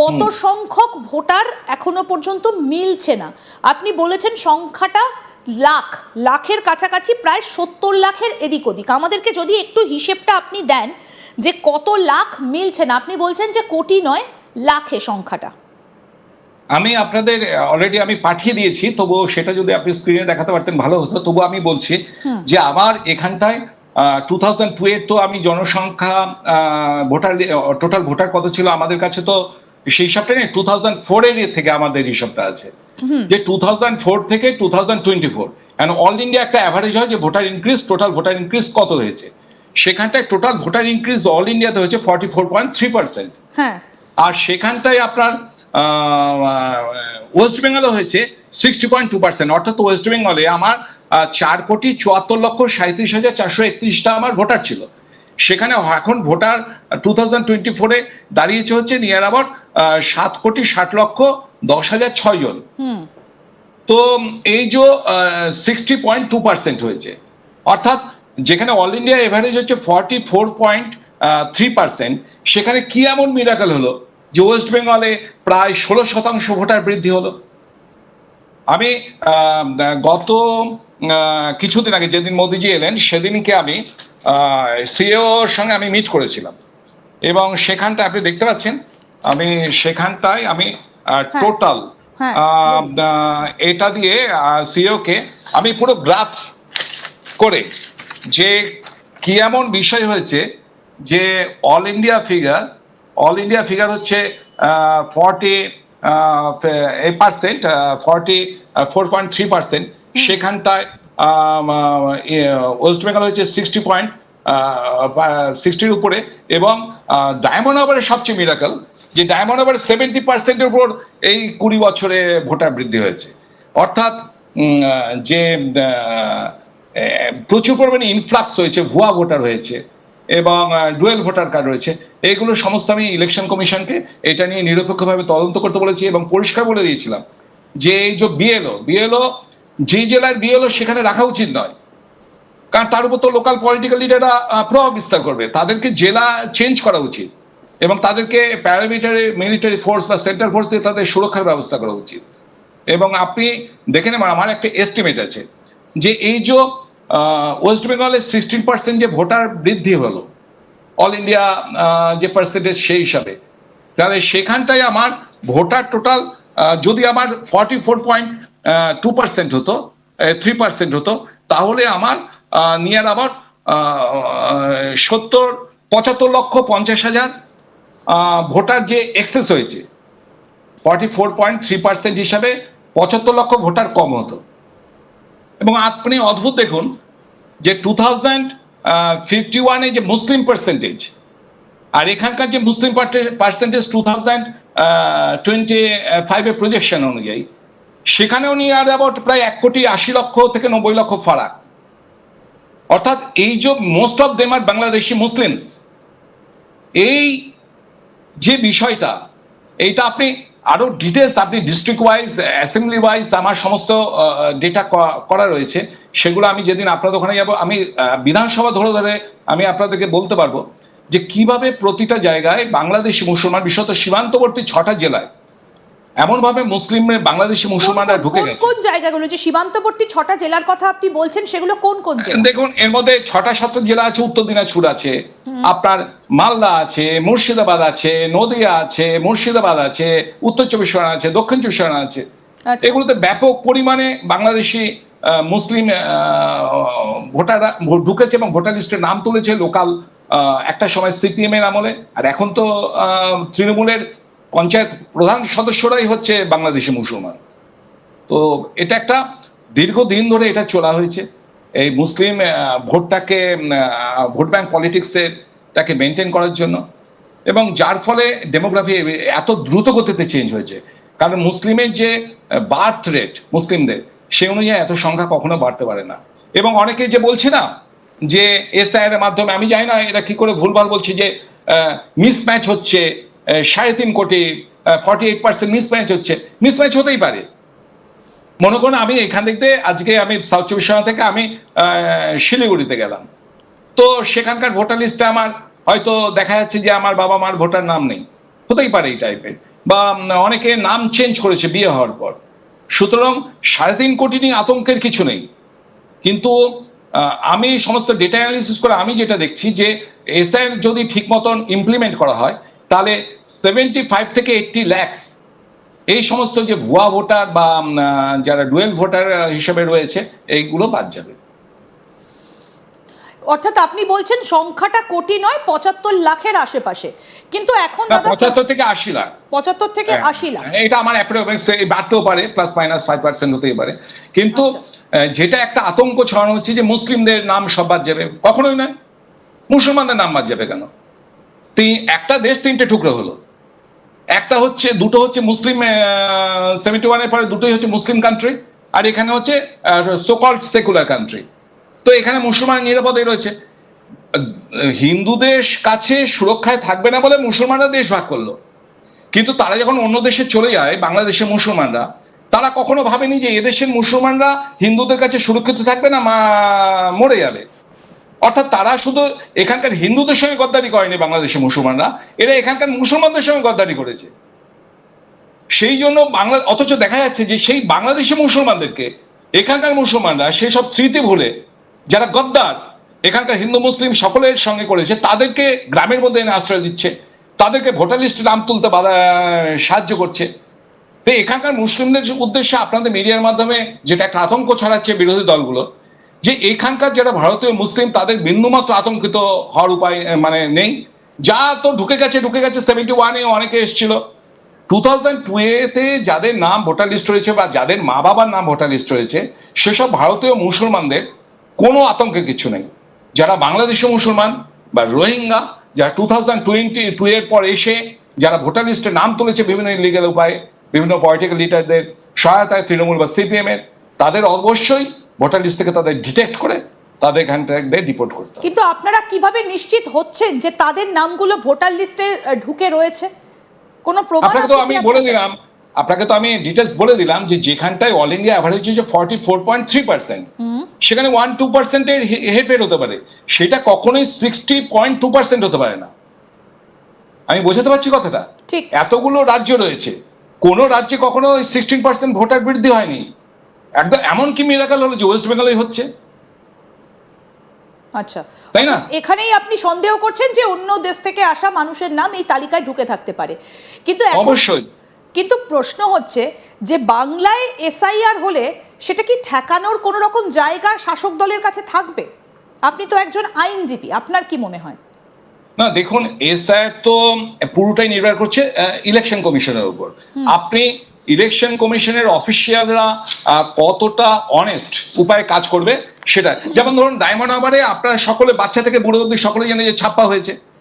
কত সংখ্যক ভোটার এখনও পর্যন্ত মিলছে না? আপনি বলেছেন সংখ্যাটা লাখ লাখের কাছাকাছি প্রায় সত্তর লাখের এদিক ওদিক। আমাদেরকে যদি একটু হিসেবটা আপনি দেন যে কত লাখ মিলছে না আপনি বলছেন যে কোটি নয় লাখে সংখ্যাটা। আমি আপনাদের অলরেডি আমি পাঠিয়ে দিয়েছি তবুও সেটা যদি আপনি স্ক্রিনে দেখাতে পারতেন ভালো হতো তবু আমি বলছি যে আমার এখানটায় টু থাউজেন্ড টু এর তো আমি জনসংখ্যা ভোটার টোটাল ভোটার কত ছিল? আমাদের কাছে তো সেই হিসাবটা নেই টু থাউজেন্ড ফোর এর থেকে আমাদের হিসাবটা আছে। যে টু থাউজেন্ড ফোর থেকে two thousand twenty four all India একটা অ্যাভারেজ হয় যে voter increase total voter increase কত হয়েছে? সেখানটায় টোটাল ভোটার ইনক্রিজ অল ইন্ডিয়াতে হয়েছে forty four point three percent হ্যাঁ। আর সেখানটায় আপনার ওয়েস্ট বেঙ্গলে হয়েছে সিক্সটি পয়েন্ট টু পার্সেন্ট অর্থাৎ ওয়েস্ট বেঙ্গলে আমার চার কোটি চুয়াত্তর লক্ষ সাঁত্রিশ হাজার চারশো একত্রিশটা আমার ভোটার ছিল। সেখানে এখন ভোটার টু থাউজেন্ড টোয়েন্টি ফোরে দাঁড়িয়েছে হচ্ছে নিয়ার অ্যাবাউট সাত কোটি ষাট লক্ষ দশ হাজার ছয় জন। তো এই যে সিক্সটি পয়েন্ট টু পার্সেন্ট হয়েছে। অর্থাৎ যেখানে অল ইন্ডিয়া এভারেজ হচ্ছে forty four point three percent সেখানে কি এমন মিরাকল হলো যে ওয়েস্ট বেঙ্গলে প্রায় ষোলো শতাংশ ভোটার বৃদ্ধি হলো? আমি আহ, গত আহ, কিছুদিন আগে যেদিন মোদিজি এলেন সেদিনকে আমি সিএওর সঙ্গে আমি মিট করেছিলাম। এবং সেখানটা আপনি দেখতে পাচ্ছেন আমি সেখানটায় আমি টোটাল হ্যাঁ, এটা দিয়ে সিও কে আমি পুরো গ্রাফ করে যে কি এমন বিষয় হয়েছে যে all India figure all India figure হচ্ছে forty percent forty four point three percent সেখানটায় ওয়েস্ট বেঙ্গল হচ্ছে সিক্সটি পয়েন্ট সিক্সটির উপরে এবং ডায়মন্ড হারবারের সবচেয়ে মিরাকল যে ডায়মন্ড হারবার সেভেন্টি পার্সেন্টের উপর এই কুড়ি বছরে ভোটার বৃদ্ধি হয়েছে। অর্থাৎ যে প্রচুর পরিমাণে ইনফ্লাক্স হয়েছে, ভুয়া ভোটার হয়েছে এবং ডুয়েল ভোটার কার্ড রয়েছে। এইগুলো সমস্ত আমি ইলেকশন কমিশনকে এটা নিয়ে নিরপেক্ষভাবে তদন্ত করতে বলেছি এবং পরিষ্কার বলে দিয়েছিলাম যে এই যে বিএলও বিএলও যে জেলার বিএলও সেখানে রাখা উচিত নয়। কারণ তার উপর তো লোকাল পলিটিক্যাল লিডাররা প্রভাব বিস্তার করবে। তাদেরকে জেলা চেঞ্জ করা উচিত এবং তাদেরকে প্যারামিলিটারি মিলিটারি ফোর্স বা সেন্ট্রাল ফোর্স দিয়ে তাদের সুরক্ষার ব্যবস্থা করা উচিত। এবং আপনি দেখে নেবেন আমার একটা এস্টিমেট আছে যে এই যে ওয়েস্ট বেঙ্গলের সিক্সটিন পার্সেন্ট যে ভোটার বৃদ্ধি হলো অল ইন্ডিয়া যে পার্সেন্টেজ সেই হিসাবে, তাহলে সেখানটায় আমার ভোটার টোটাল যদি আমার forty four point two percent হতো থ্রি পার্সেন্ট হতো। তাহলে আমার নিয়ার আবার সত্তর, পঁচাত্তর লক্ষ পঞ্চাশ হাজার ভোটার যে এক্সেস হয়েছে forty four point three percent হিসাবে পঁচাত্তর লক্ষ ভোটার কম হতো। এবং আপনি অদ্ভুত দেখুন যে টু থাউজেন্ড ফিফটি ওয়ানে যে মুসলিম পার্সেন্টেজ আর এখানকার যে Muslim percentage two thousand twenty ফাইভের প্রজেকশন অনুযায়ী সেখানেও নিয়ে আর অ্যাবাউট প্রায় এক কোটি আশি লক্ষ থেকে নব্বই লক্ষ ফারাক। অর্থাৎ এই যে মোস্ট অফ দেম আর বাংলাদেশি মুসলিমস এই যে বিষয়টা, এইটা আপনি আরও ডিটেলস আপনি ডিস্ট্রিক্ট ওয়াইজ অ্যাসেম্বলি ওয়াইজ আমার সমস্ত ডেটা করা রয়েছে, সেগুলো আমি যেদিন আপনাদের ওখানে যাব, আমি বিধানসভা ধরে ধরে আমি আপনাদেরকে বলতে পারব যে কীভাবে প্রতিটা জায়গায় বাংলাদেশি মুসলমান, বিশেষত সীমান্তবর্তী ছটা জেলায় এমন ভাবে মুসলিম বাংলাদেশি মুসলমানরা ঢুকে গেছে। কোন জায়গাগুলো যে সীমান্তবর্তী ছটা জেলার কথা আপনি বলছেন সেগুলো কোন কোন জেলা? দেখুন এর মধ্যে ছটা সাতটা জেলা আছে উত্তর দিনাজপুর আছে আপনার মালদা আছে মুর্শিদাবাদ আছে নদিয়া আছে মুর্শিদাবাদ আছে উত্তর চব্বিশ পরগনা আছে দক্ষিণ চব্বিশ পরগনা আছে। আচ্ছা। এগুলোতে ব্যাপক পরিমাণে বাংলাদেশি মুসলিম ভোটাররা ঢুকেছে এবং ভোটার লিস্টে নাম তুলেছে লোকাল একটা সময় সিপিএম এর আমলে। আর এখন তো আহ, তৃণমূলের পঞ্চায়েত প্রধান সদস্যরাই হচ্ছে বাংলাদেশি মুসলমান। তো এটা একটা দীর্ঘদিন ধরে এটা চলা হয়েছে। এই মুসলিম ভোটটাকে ভোট ব্যাংক পলিটিক্সের তাকে মেনটেন করার জন্য। এবং যার ফলে ডেমোগ্রাফি এত দ্রুত গতিতে চেঞ্জ হয়েছে। কারণ মুসলিমের যে বার্থ রেট মুসলিমদের সেই অনুযায়ী এত সংখ্যা কখনো বাড়তে পারে না। এবং অনেকে যে বলছে না যে এসআইআর এর মাধ্যমে, আমি জানি না এটা কি করে ভুলভাল বলছি যে মিসম্যাচ হচ্ছে সাড়ে তিন কোটি ফর্টি এইট পার্সেন্ট মিসম্যাচ হচ্ছে। মিসম্যাচ হতেই পারে। মনে করুন, আমি এখান থেকে আজকে আমি সাউথ চব্বিশ পরগনা থেকে আমি শিলিগুড়িতে গেলাম। তো সেখানকার ভোটার লিস্টে আমার হয়তো দেখা যাচ্ছে যে আমার বাবা মার ভোটার নাম নেই। হতেই পারে এই টাইপের বা অনেকে নাম চেঞ্জ করেছে বিয়ে হওয়ার পর। সুতরাং সাড়ে তিন কোটি নিয়ে আতঙ্কের কিছু নেই। কিন্তু আমি সমস্ত ডেটা অ্যানালিসিস করে আমি যেটা দেখছি যে এসআইআর যদি ঠিক মতন ইমপ্লিমেন্ট করা হয় তাহলে সেভেন্টি ফাইভ থেকে এইটটি ল্যাক্স এই সমস্ত যে ভুয়া ভোটার বা যারা ডুয়েল ভোটার হিসেবে রয়েছে এইগুলো বাদ যাবে। অর্থাৎ আপনি বলছেন সংখ্যাটা কোটি নয় পঁচাত্তর লাখের আশেপাশে। কিন্তু এখন দাদা পঁচাত্তর থেকে আশি লাখ। পঁচাত্তর থেকে হ্যাঁ, আশি লাখ। এটা আমার অ্যাপ্রোক্স বাড়তেও পারে প্লাস মাইনাস ফাইভ পার্সেন্ট হতেই পারে। কিন্তু আচ্ছা। যেটা একটা আতঙ্ক ছড়ানো হচ্ছে যে মুসলিমদের নাম সব বাদ যাবে। কখনোই নয়। মুসলমানদের নাম বাদ যাবে কেন? একটা দেশ তিনটে টুকরো হলো। একটা হচ্ছে দুটো হচ্ছে মুসলিম সেভেন্টি ওয়ানের পরে দুটোই হচ্ছে মুসলিম কান্ট্রি আর এখানে হচ্ছে সোকল্ড সেকুলার কান্ট্রি তো এখানে মুসলমান নিরাপদে রয়েছে। আহ, হিন্দু দেশ কাছে সুরক্ষায় থাকবে না বলে মুসলমানরা দেশ ভাগ করল। কিন্তু তারা যখন অন্য দেশে চলে যায় বাংলাদেশের মুসলমানরা তারা কখনো ভাবেনি যে এদেশের মুসলমানরা হিন্দুদের কাছে সুরক্ষিত থাকবে না মরে যাবে। অর্থাৎ তারা শুধু এখানকার হিন্দুদের সঙ্গে গদ্দারি করেনি বাংলাদেশের মুসলমানরা, এরা এখানকার মুসলমানদের সঙ্গে গদ্দারি করেছে। সেই জন্য বাংলা, অথচ দেখা যাচ্ছে যে সেই বাংলাদেশের মুসলমানদেরকে, এখানকার মুসলমানরা সেই সব স্মৃতি ভুলে, যারা গদ্দার, এখানকার হিন্দু, মুসলিম সকলের সঙ্গে করেছে, তাদেরকে গ্রামের মধ্যে এনে আশ্রয় দিচ্ছে, তাদেরকে ভোটার লিস্টে নাম তুলতে সাহায্য করছে। তো এখানকার মুসলিমদের উদ্দেশ্যে আপনাদের মিডিয়ার মাধ্যমে যেটা একটা আতঙ্ক ছড়াচ্ছে বিরোধী দলগুলো যে এখানকার যারা ভারতীয় মুসলিম, তাদের বিন্দুমাত্র আতঙ্কিত হওয়ার উপায় মানে নেই। যা তো ঢুকে গেছে ঢুকে গেছে সেভেন্টি ওয়ানে অনেকে এসেছিল। টু থাউজেন্ড টুয়েতে যাদের নাম ভোটার লিস্ট রয়েছে বা যাদের মা বাবার নাম ভোটার লিস্ট রয়েছে, সেসব ভারতীয় মুসলমানদের কোনো আতঙ্কের কিছু নেই। যারা বাংলাদেশি মুসলমান বা রোহিঙ্গা, যারা টু থাউজেন্ড টোয়েন্টি টু এর পর এসে যারা ভোটার লিস্টে নাম তুলেছে বিভিন্ন ইলিগাল উপায়ে, বিভিন্ন পলিটিক্যাল লিডারদের সহায়তায় তৃণমূল বা সিপিএম এর, তাদের অবশ্যই ভোটার লিস্ট থেকে তাদের ডিটেক্ট করে তাদের থেকে ডিপোর্ট করতে কিন্তু আপনারা কীভাবে নিশ্চিত হচ্ছেন যে তাদের নামগুলো ভোটার লিস্টে ঢুকে রয়েছে? কোনো প্রমাণ আপনাকে আছে তো আমি বলে দিলাম আপনাকে তো আমি ডিটেলস বলে দিলাম যে যেখানটায় অল ইন্ডিয়া অ্যাভারেজ হচ্ছে forty four point three percent সেখানে ওয়ান টু পার্সেন্টের হেরফের হতে পারে। সেটা কখনোই সিক্সটি পয়েন্ট টু পার্সেন্ট হতে পারে না। আমি বোঝাতে পারছি কথাটা? ঠিক। এতগুলো রাজ্য রয়েছে। কোন রাজ্যে কখনো সিক্সটিন পার্সেন্ট ভোটার বৃদ্ধি হয়নি। একদম এমন কি মিরাকাল হলো যে ওয়েস্ট বেঙ্গলে হচ্ছে? আচ্ছা। তাই না? এখানেই আপনি সন্দেহ করছেন যে অন্য দেশ থেকে আসা মানুষের নাম এই তালিকায় ঢুকে থাকতে পারে। কিন্তু অবশ্যই। কিন্তু প্রশ্ন হচ্ছে যে বাংলায় এসআইআর হলে সেটা কি ঠেকানোর কোনো রকম জায়গা শাসক দলের কাছে থাকবে? আপনি তো একজন আইনজীবী আপনার কি মনে হয়? না দেখুন এসআইআর তো পুরোটাই নির্ভর করছে ইলেকশন কমিশনের উপর। আপনি ইলেকশন কমিশনের অফিসিয়ালরা কতটা অনেস্ট উপায়ে কাজ করবে সেটা যেমন ধরুন ডায়মন্ড হারবারে আপনারা সকলে, বাচ্চা থেকে বুড়ো অব্দি সকলে জানে যে ছাপ্পা হয়েছে।